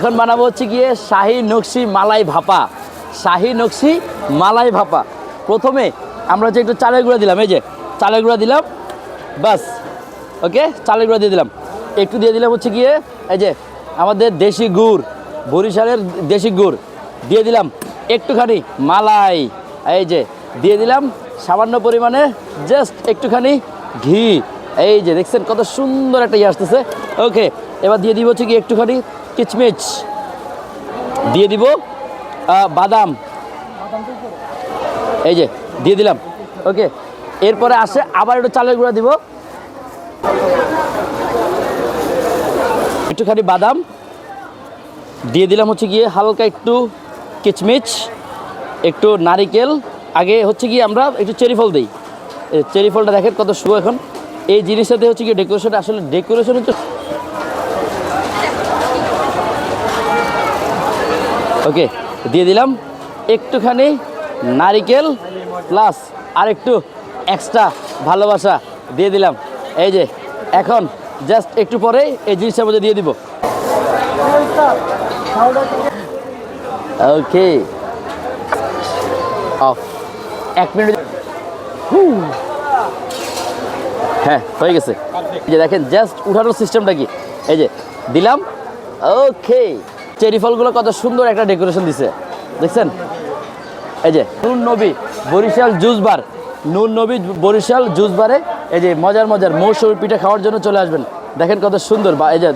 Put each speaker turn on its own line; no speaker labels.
এখন বানাবো হচ্ছে গিয়ে শাহি নকশি মালাই ভাপা। শাহি নকশি মালাই ভাপা। প্রথমে আমরা যে একটু চালের গুঁড়া দিলাম, এই যে চালের গুঁড়া দিলাম, বাস, ওকে, চালের গুঁড়া দিয়ে দিলাম। একটু দিয়ে দিলাম হচ্ছে গিয়ে, এই যে আমাদের দেশি গুড়, বরিশালের দেশি গুড়, দিয়ে দিলাম একটুখানি মালাই। এই যে দিয়ে দিলাম সামান্য পরিমাণে জাস্ট একটুখানি ঘি। এই যে দেখছেন কত সুন্দর একটা ইয়ে আসতেছে। ওকে, এবার দিয়ে দিব হচ্ছে কি একটুখানি কিচমিচ। দিয়ে দিব বাদাম। এই যে, দিয়ে দিলাম। ওকে, এরপরে আসে আবার একটু চালের গুঁড়া দিব। একটুখানি বাদাম। দিয়ে দিলাম হচ্ছে গিয়ে হালকা একটু কিচমিচ, একটু নারিকেল। আগে হচ্ছে গিয়ে আমরা একটু চেরি ফল দিই। চেরি ফলটা দেখেন কত শুভ এখন। এই জিনিসটাতে হচ্ছে গিয়ে ডেকোরেশন আসলে ডেকোরেশন হচ্ছে ওকে, দিয়ে দিলাম একটুখানি নারিকেল প্লাস আর একটু এক্সট্রা ভালোবাসা দিয়ে দিলাম। এই যে, এখন জাস্ট একটু পরে এই জিনিসটার মধ্যে দিয়ে দিব। ওকে এক মিনিট হ্যাঁ হয়ে গেছে। যে দেখেন জাস্ট উঠানোর সিস্টেমটা কি? এই যে, দিলাম। ওকে। চেরি ফলগুলো কত সুন্দর একটা ডেকোরেশন দিছে। দেখছেন? এই যে, নুন নবী বরিশাল জুস বার। নুন নবী বরিশাল জুস বারে এই যে মজার মজার মৌসুমি পিঠা খাওয়ার জন্য চলে আসবেন। দেখেন কত সুন্দর বা এই যে